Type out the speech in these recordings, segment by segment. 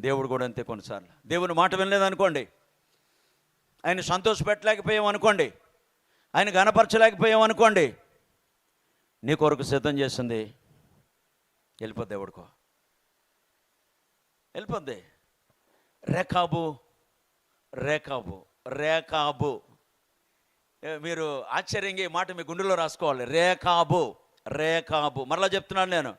దేవుడు కూడా అంతే కొన్నిసార్లు. దేవుని మాట వినలేదనుకోండి. ఆయన సంతోషపెట్టలేకపోయాం అనుకోండి. ఆయన గనపరచలేకపోయాం అనుకోండి. నీ కొరకు సిద్ధం చేసింది. వెళ్ళిపోద్ది దేవుడికో వెళ్ళిపోద్ది. రేఖాబు రేఖాబు రేఖాబు. మీరు ఆశ్చర్యంగా ఈ మాట మీ గుండెలో రాసుకోవాలి. రేఖాబు రేఖాబు. మరలా చెప్తున్నాను నేను.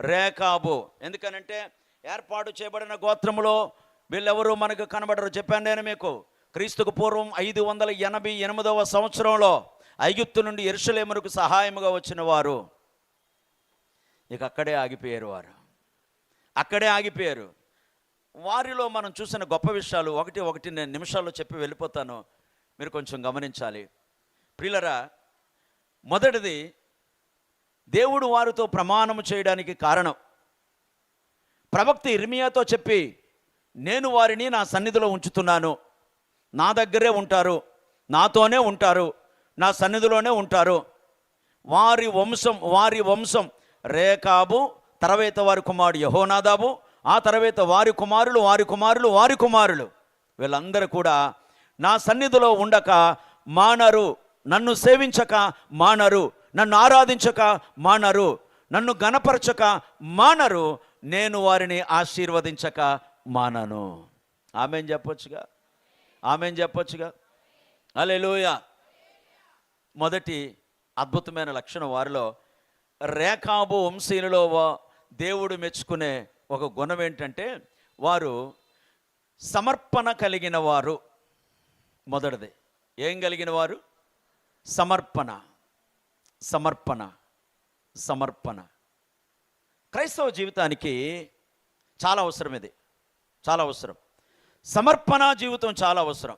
రేఖాబు. ఎందుకనంటే ఏర్పాటు చేయబడిన గోత్రములో వీళ్ళెవరు మనకు కనబడరు. చెప్పాను నేను మీకు. క్రీస్తుకు పూర్వం ఐదు వందల ఎనభై ఎనిమిదవ సంవత్సరంలో ఐగుప్తు నుండి ఎరుసలేమునకు సహాయముగా వచ్చిన వారు. ఇక అక్కడే ఆగిపోయారు వారు. అక్కడే ఆగిపోయారు. వారిలో మనం చూసిన గొప్ప విషయాలు ఒకటి ఒకటి నేను నిమిషాల్లో చెప్పి వెళ్ళిపోతాను. మీరు కొంచెం గమనించాలి. ప్రియులరా మొదటిది దేవుడు వారితో ప్రమాణము చేయడానికి కారణం. ప్రవక్త ఇర్మియాతో చెప్పి నేను వారిని నా సన్నిధిలో ఉంచుతున్నాను. నా దగ్గరే ఉంటారు. నాతోనే ఉంటారు. నా సన్నిధిలోనే ఉంటారు. వారి వంశం వారి వంశం రేకాబు తరవేత వారి కుమారుడు యహోనాదాబు ఆ తరవేత వారి కుమారులు వారి కుమారులు వారి కుమారులు. వీళ్ళందరూ కూడా నా సన్నిధిలో ఉండక మానరు. నన్ను సేవించక మానరు. నన్ను ఆరాధించక మానరు. నన్ను గణపరచక మానరు. నేను వారిని ఆశీర్వదించక మానను. ఆమెన్ చెప్పొచ్చుగా? ఆమెన్ చెప్పొచ్చుగా? అలెలుయ మొదటి అద్భుతమైన లక్షణం వారిలో రేఖాబు వంశీయులలో దేవుడు మెచ్చుకునే ఒక గుణం ఏంటంటే వారు సమర్పణ కలిగిన వారు మొదటిది. ఏం కలిగిన వారు? సమర్పణ. సమర్పణ. సమర్పణ. క్రైస్తవ జీవితానికి చాలా అవసరం ఇది. చాలా అవసరం. సమర్పణ జీవితం చాలా అవసరం.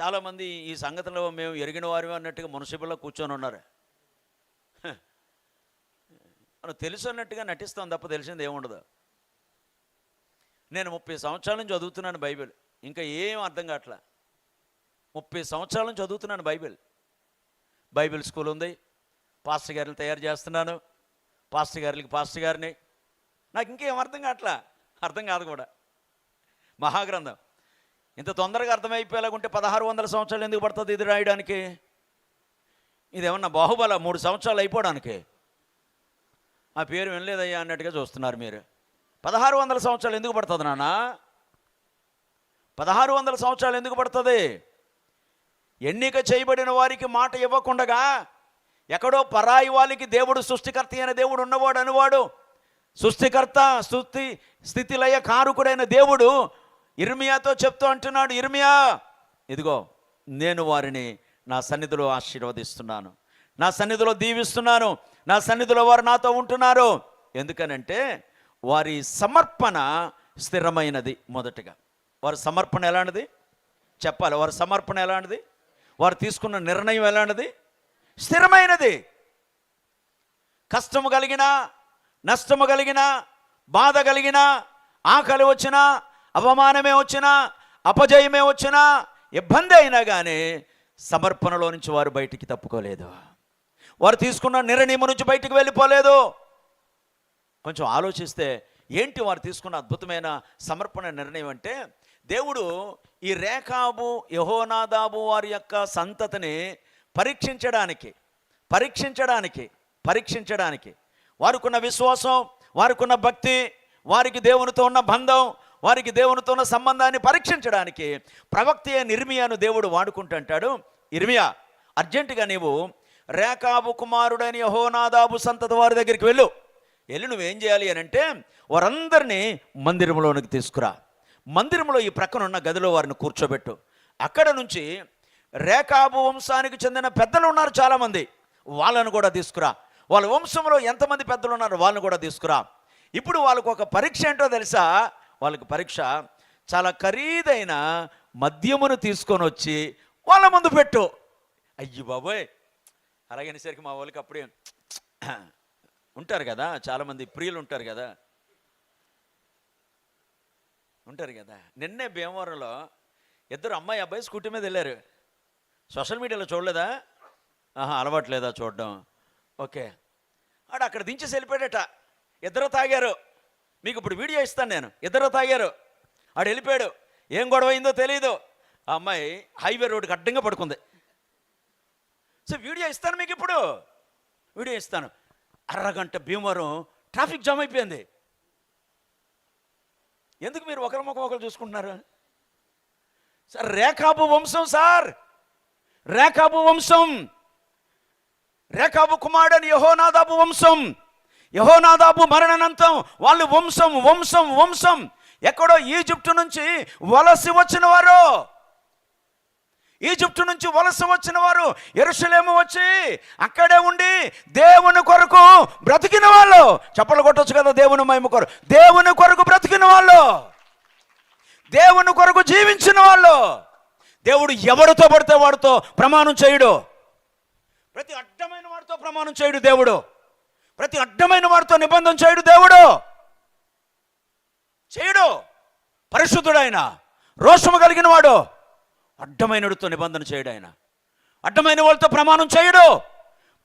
చాలామంది ఈ సంగతిలో మేము ఎరిగిన వారు అన్నట్టుగా మున్సిపల్లో కూర్చొని ఉన్నారు. మనం తెలుసు అన్నట్టుగా నటిస్తాం తప్ప తెలిసింది ఏముండదు. నేను ముప్పై సంవత్సరాల నుంచి చదువుతున్నాను బైబిల్. ఇంకా ఏం అర్థం కావట్లా? ముప్పై సంవత్సరాల నుంచి చదువుతున్నాను బైబిల్. బైబిల్ స్కూల్ ఉంది. పాస్టర్ గారిని తయారు చేస్తున్నాను. పాస్టర్ గారికి పాస్టర్ గారిని. నాకు ఇంకేం అర్థం కావట్లా? అర్థం కాదు కూడా. మహాగ్రంథం. ఇంత తొందరగా అర్థమైపోయేలాగుంటే పదహారు వందల సంవత్సరాలు ఎందుకు పడుతుంది ఇది రాయడానికి? ఇదేమన్నా బాహుబల మూడు సంవత్సరాలు అయిపోవడానికి? ఆ పేరు వినలేదయ్యా అన్నట్టుగా చూస్తున్నారు మీరు. పదహారు వందల సంవత్సరాలు ఎందుకు పడుతుంది నాన్న? పదహారు వందల సంవత్సరాలు ఎందుకు పడుతుంది? ఎన్నిక చేయబడిన వారికి మాట ఇవ్వకుండగా ఎక్కడో పరాయి వాళ్ళకి దేవుడు సృష్టికర్త అయిన దేవుడు ఉన్నవాడు అనువాడు. సృష్టికర్త స్థుతి స్థితిలయ కారుకుడైన దేవుడు ఇర్మియాతో చెప్తూ అంటున్నాడు ఇర్మియా ఇదిగో నేను వారిని నా సన్నిధిలో ఆశీర్వదిస్తున్నాను. నా సన్నిధిలో దీవిస్తున్నాను. నా సన్నిధిలో వారు నాతో ఉంటున్నారు. ఎందుకనంటే వారి సమర్పణ స్థిరమైనది మొదటగా. వారి సమర్పణ ఎలాంటిది? చెప్పాలి వారి సమర్పణ ఎలాంటిది? వారు తీసుకున్న నిర్ణయం ఎలాంటిది? స్థిరమైనది. కష్టము కలిగిన నష్టము కలిగిన బాధ కలిగిన ఆకలి వచ్చినా అవమానమే వచ్చినా అపజయమే వచ్చినా ఇబ్బంది అయినా కానీ సమర్పణలో నుంచి వారు బయటికి తప్పుకోలేదు. వారు తీసుకున్న నిర్ణయం నుంచి బయటికి వెళ్ళిపోలేదు. కొంచెం ఆలోచిస్తే ఏంటి వారు తీసుకున్న అద్భుతమైన సమర్పణ నిర్ణయం అంటే దేవుడు ఈ రేఖాబు యహోనాదాబు వారి యొక్క సంతతిని పరీక్షించడానికి పరీక్షించడానికి పరీక్షించడానికి. వారికున్న విశ్వాసం వారికున్న భక్తి వారికి దేవునితో ఉన్న బంధం వారికి దేవునితో ఉన్న సంబంధాన్ని పరీక్షించడానికి ప్రవక్త అయిన ఇర్మియాను దేవుడు వాడుకుంటుంటాడు. ఇర్మియా అర్జెంటుగా నీవు రేఖాబు కుమారుడైన యహోనాదాబు సంతత వారి దగ్గరికి వెళ్ళు. వెళ్ళి నువ్వేం చేయాలి అని అంటే వారందరినీ మందిరంలోనికి తీసుకురా. మందిరంలో ఈ ప్రక్కన ఉన్న గదిలో వారిని కూర్చోబెట్టు. అక్కడ నుంచి రేఖాబు వంశానికి చెందిన పెద్దలు ఉన్నారు చాలామంది. వాళ్ళను కూడా తీసుకురా. వాళ్ళ వంశంలో ఎంతమంది పెద్దలు ఉన్నారు వాళ్ళని కూడా తీసుకురా. ఇప్పుడు వాళ్ళకు ఒక పరీక్ష ఏంటో తెలుసా? వాళ్ళకి పరీక్ష చాలా ఖరీదైన మద్యమును తీసుకొని వచ్చి వాళ్ళ ముందు పెట్టు. అయ్యి బాబోయ్! అలాగనేసరికి మా వాళ్ళకి అప్పుడే ఉంటారు కదా? చాలామంది ప్రియులు ఉంటారు కదా? ఉంటారు కదా? నిన్నే భీమవరంలో ఇద్దరు అమ్మాయి అబ్బాయి స్కూటీ మీద వెళ్ళారు. సోషల్ మీడియాలో చూడలేదా? ఆహా అలవాట్లేదా చూడడం. ఓకే. ఆడు అక్కడ దించేసి వెళ్ళిపోయాడట. ఇద్దరు తాగారు. మీకు ఇప్పుడు వీడియో ఇస్తాను నేను. ఇద్దరు తాగారు. ఆడు వెళ్ళిపోయాడు. ఏం గొడవ అయిందో తెలియదు ఆ అమ్మాయి హైవే రోడ్డుకి అడ్డంగా పడుకుంది. సో వీడియో ఇస్తాను మీకు ఇప్పుడు. వీడియో ఇస్తాను. అరగంట భీమవరం ట్రాఫిక్ జామ్ అయిపోయింది. ఎందుకు మీరు ఒకరి ముఖం ఒకరు చూసుకుంటున్నారు? సార్ రేఖాబు వంశం సార్! రేఖాబు వంశం. రేఖాబు కుమారుడని యహోనాదాబు వంశం. యహోనాదాబు మరణానంతం వాళ్ళు వంశం వంశం వంశం. ఎక్కడో ఈజిప్టు నుంచి వలసి వచ్చిన వారు. ఈజిప్టు నుంచి వలస వచ్చిన వారు ఎరుసలేము వచ్చి అక్కడే ఉండి దేవుని కొరకు బ్రతికిన వాళ్ళు. చప్పలు కొట్టచ్చు కదా దేవుని మహిమ కొరకు. దేవుని కొరకు బ్రతికిన వాళ్ళు. దేవుని కొరకు జీవించిన వాళ్ళు. దేవుడు ఎవరితో పడితే వాడితో ప్రమాణం చేయడు? ప్రతి అడ్డమైన వాడితో ప్రమాణం చేయడు దేవుడు. ప్రతి అడ్డమైన వాడితో నిబంధన చేయడు దేవుడు. చేయడు. పరిశుద్ధుడైన రోషము కలిగిన వాడు అడ్డమైనడితో నిబంధన చేయడు ఆయన. అడ్డమైన వాళ్ళతో ప్రమాణం చేయడు.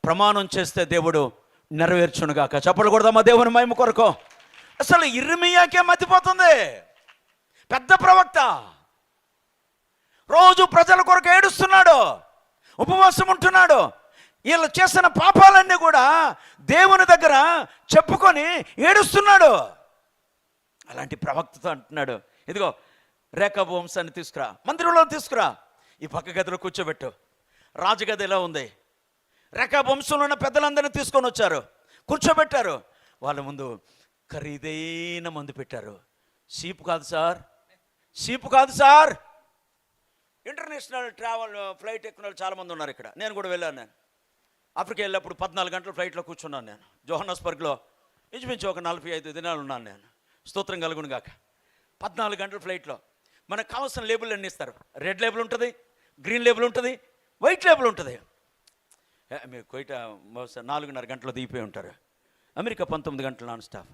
ప్రమాణం చేస్తే దేవుడు నెరవేర్చునుగాక. చెప్పకూడదమ్మా దేవుని మహిమ కొరకు? అసలు ఇర్మియాకే మతిపోతుంది. పెద్ద ప్రవక్త. రోజు ప్రజల కొరకు ఏడుస్తున్నాడు ఉపవాసం ఉంటున్నాడు. వీళ్ళు చేసిన పాపాలన్నీ కూడా దేవుని దగ్గర చెప్పుకొని ఏడుస్తున్నాడు. అలాంటి ప్రవక్తతో అంటున్నాడు ఇదిగో రేఖా వంశాన్ని తీసుకురా మందిరంలో తీసుకురా ఈ పక్క గదిలో కూర్చోబెట్టు. రాజగది ఎలా ఉంది? రేఖా వంశంలో ఉన్న పెద్దలందరినీ తీసుకొని వచ్చారు కూర్చోబెట్టారు. వాళ్ళ ముందు ఖరీదైన మందు పెట్టారు. సీపు కాదు సార్ సీపు కాదు సార్. ఇంటర్నేషనల్ ట్రావెల్ ఫ్లైట్ ఎక్కిన వాళ్ళు చాలామంది ఉన్నారు ఇక్కడ. నేను కూడా వెళ్ళాను నేను. ఆఫ్రికా వెళ్ళినప్పుడు పద్నాలుగు గంటల ఫ్లైట్లో కూర్చున్నాను నేను. జోహన్నస్బర్గ్లో ఇంచుమించు ఒక నలభై ఐదు దినాలు ఉన్నాను నేను. స్తోత్రం కలుగును గాక. పద్నాలుగు గంటల ఫ్లైట్లో మనకు కావాల్సిన లేబుల్ అన్ని ఇస్తారు. రెడ్ లేబుల్ ఉంటుంది గ్రీన్ లేబుల్ ఉంటుంది వైట్ లేబుల్ ఉంటుంది. మీరు కొయిట బహుశా నాలుగున్నర గంటలు దిగిపోయి ఉంటారు. అమెరికా పంతొమ్మిది గంటలు నాన్ స్టాఫ్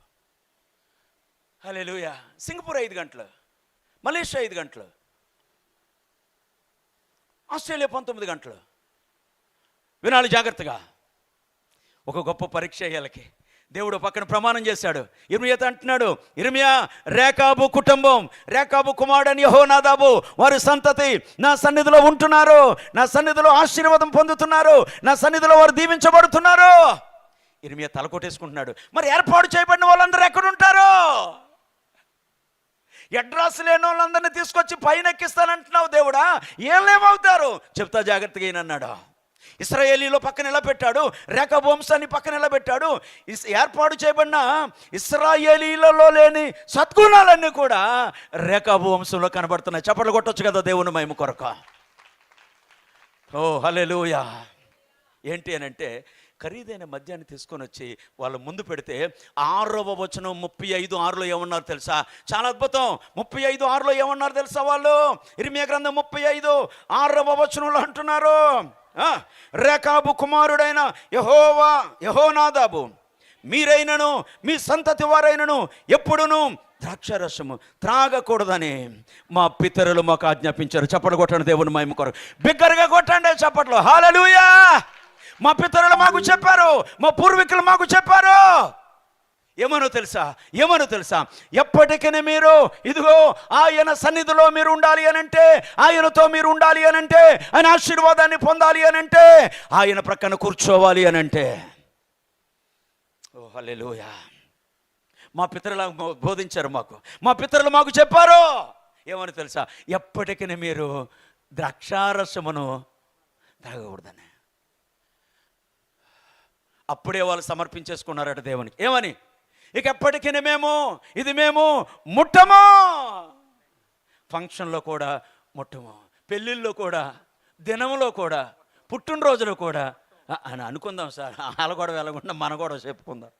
హలే సింగపూర్ ఐదు గంటలు. మలేషియా ఐదు గంటలు. ఆస్ట్రేలియా పంతొమ్మిది గంటలు. వినాలి జాగ్రత్తగా. ఒక గొప్ప పరీక్ష వీళ్ళకి దేవుడు పక్కన ప్రమాణం చేశాడు. ఇర్మియాత అంటున్నాడు ఇర్మియా రేకాబు కుటుంబం రేకాబు కుమారుడని యహోనాదాబు వారి సంతతి నా సన్నిధిలో ఉంటున్నారు. నా సన్నిధిలో ఆశీర్వాదం పొందుతున్నారు. నా సన్నిధిలో వారు దీవించబడుతున్నారు. ఇర్మియా తల కొట్టేసుకుంటున్నాడు మరి ఏర్పాటు చేయబడిన వాళ్ళందరూ ఎక్కడుంటారు? ఎడ్రాస్ లేని వాళ్ళందరినీ తీసుకొచ్చి పైన ఎక్కిస్తానంటున్నావు దేవుడా ఏమవుతారు చెప్తా జాగ్రత్తగా ఈయనన్నాడు ఇస్రాయేలీలో పక్కన ఎలా పెట్టాడు రేఖ వంశాన్ని పక్కన ఎలా పెట్టాడు ఇస్ ఏర్పాటు చేయబడిన ఇస్రాయేలీలలో లేని సద్గుణాలన్నీ కూడా రేఖాబు వంశంలో కనబడుతున్నాయి. చప్పట్లు కొట్టొచ్చు కదా దేవుని మేము కొరకు. ఓ హల్లెలూయా. ఏంటి అని అంటే ఖరీదైన మద్యాన్ని తీసుకొని వచ్చి వాళ్ళ ముందు పెడితే ఆరవ వచనం ముప్పై ఐదు ఆరులో ఏమన్నారు తెలుసా? చాలా అద్భుతం. ముప్పై ఐదు ఆరులో ఏమన్నారు తెలుసా వాళ్ళు? ఇరిమియ గ్రంథం ముప్పై ఐదు ఆరవ వచనంలో అంటున్నారు. రేఖాబు కుమారుడైన యహోవా యహోనాదాబు మీరైనను మీ సంతతి వారైనను ఎప్పుడును ద్రాక్షరసము త్రాగకూడదని మా పితరులు మాకు ఆజ్ఞాపించారు. చప్పట్లు కొట్టండి దేవుని మేము కొరకు. బిగ్గరగా కొట్టండి చప్పట్లు. హాలలుయా మా పితరులు మాకు చెప్పారు మా పూర్వీకులు మాకు చెప్పారు. ఏమనో తెలుసా? ఏమనో తెలుసా? ఎప్పటికైనా మీరు ఇదిగో ఆయన సన్నిధిలో మీరు ఉండాలి అనంటే ఆయనతో మీరు ఉండాలి అనంటే ఆయన ఆశీర్వాదాన్ని పొందాలి అనంటే ఆయన ప్రక్కన కూర్చోవాలి అని అంటే. ఓ హల్లెలూయా. మా పితరులు బోధించారు మాకు. మా పితరులు మాకు చెప్పారు. ఏమని తెలుసా? ఎప్పటికైనా మీరు ద్రాక్షారసమును తాగకూడదని. అప్పుడే వాళ్ళు సమర్పించేసుకున్నారట దేవునికి. ఏమని? ఇక ఎప్పటికైనా మేము? ఇది మేము ముట్టము? ఫంక్షన్లో కూడా ముట్టము. పెళ్ళిళ్ళలో కూడా దినంలో కూడా పుట్టినరోజులో కూడా. అని అనుకుందాం సార్. వాళ్ళ కూడా వెళ్ళకుండా మన కూడా చెప్పుకుందాం.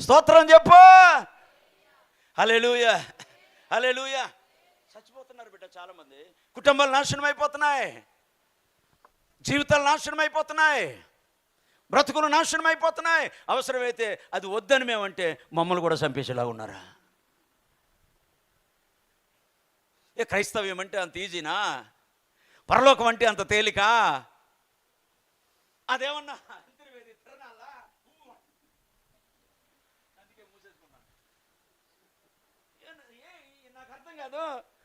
స్తోత్రం చెప్పు! హల్లెలూయా! హల్లెలూయా! చచ్చిపోతున్నారు బిడ్డ చాలామంది. కుటుంబాలు నాశనం అయిపోతున్నాయి జీవితాలు నాశనం అయిపోతున్నాయి బ్రతుకులు నాశనం అయిపోతున్నాయి. అవసరమైతే అది వద్దని మేమంటే మమ్మల్ని కూడా చంపేసేలా ఉన్నారా? ఏ క్రైస్తవ్యం అంటే అంత ఈజీనా? పరలోకం అంటే అంత తేలిక? అదేమన్నా? అందుకే మూసేసుకున్నాను. అర్థం కాదు.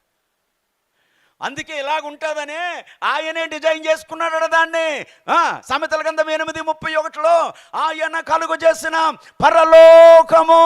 అందుకే ఇలాగుంటుందనే ఆయనే డిజైన్ చేసుకున్నాడు దాన్ని. ఆ, సామెతల గంధం ఎనిమిది ముప్పై ఒకటిలో ఆయన కలుగు చేసిన పరలోకము.